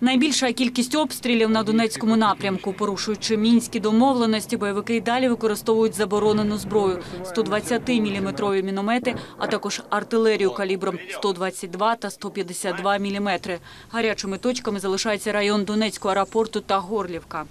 Найбільша кількість обстрілів на Донецькому напрямку. Порушуючи мінські домовленості, бойовики й далі використовують заборонену зброю – 120-мм міномети, а також артилерію калібром 122 та 152 мм. Гарячими точками залишається район Донецького аеропорту та Горлівка.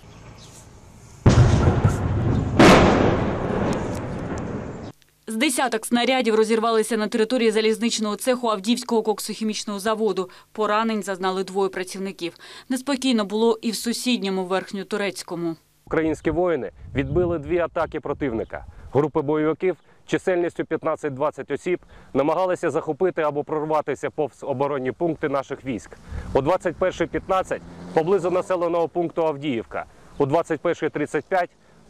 З десяток снарядів розірвалися на території залізничного цеху Авдіївського коксохімічного заводу. Поранень зазнали двоє працівників. Неспокійно було і в сусідньому Верхньотурецькому. Українські воїни відбили дві атаки противника. Групи бойовиків чисельністю 15-20 осіб намагалися захопити або прорватися повз оборонні пункти наших військ. О 21.15 поблизу населеного пункту Авдіївка, о 21.35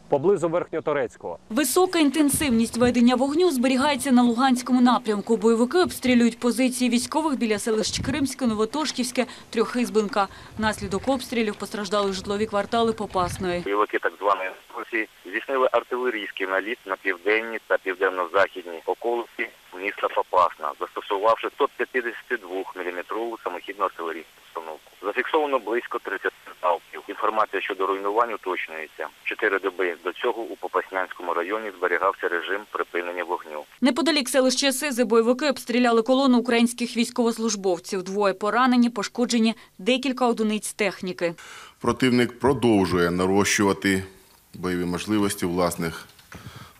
поблизу Верхньоторецького. Висока інтенсивність ведення вогню зберігається на Луганському напрямку. Бойовики обстрілюють позиції військових біля селищ Кримське, Новотошківське, Трьохизбинка. Внаслідок обстрілів постраждали житлові квартали Попасної. Бойовики так званої Росії здійснили артилерійський наліт на південні та південно-західні околиці міста Попасна, застосувавши 152-мм самохідну артилерійську установку. Зафіксовано близько 30 залпів. Інформація щодо руйнувань уточнюється. Чотири доби до цього у Попаснянському районі зберігався режим припинення вогню. Неподалік селища Сизи бойовики обстріляли колону українських військовослужбовців. Двоє поранені, пошкоджені декілька одиниць техніки. Противник продовжує нарощувати бойові можливості власних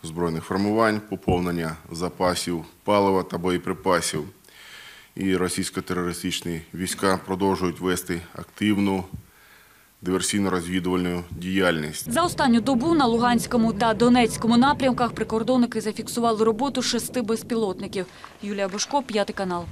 збройних формувань, поповнення запасів палива та боєприпасів. І російсько-терористичні війська продовжують вести активну диверсійно-розвідувальну діяльність. За останню добу на Луганському та Донецькому напрямках прикордонники зафіксували роботу шести безпілотників. Юлія Бошко, п'ятий канал.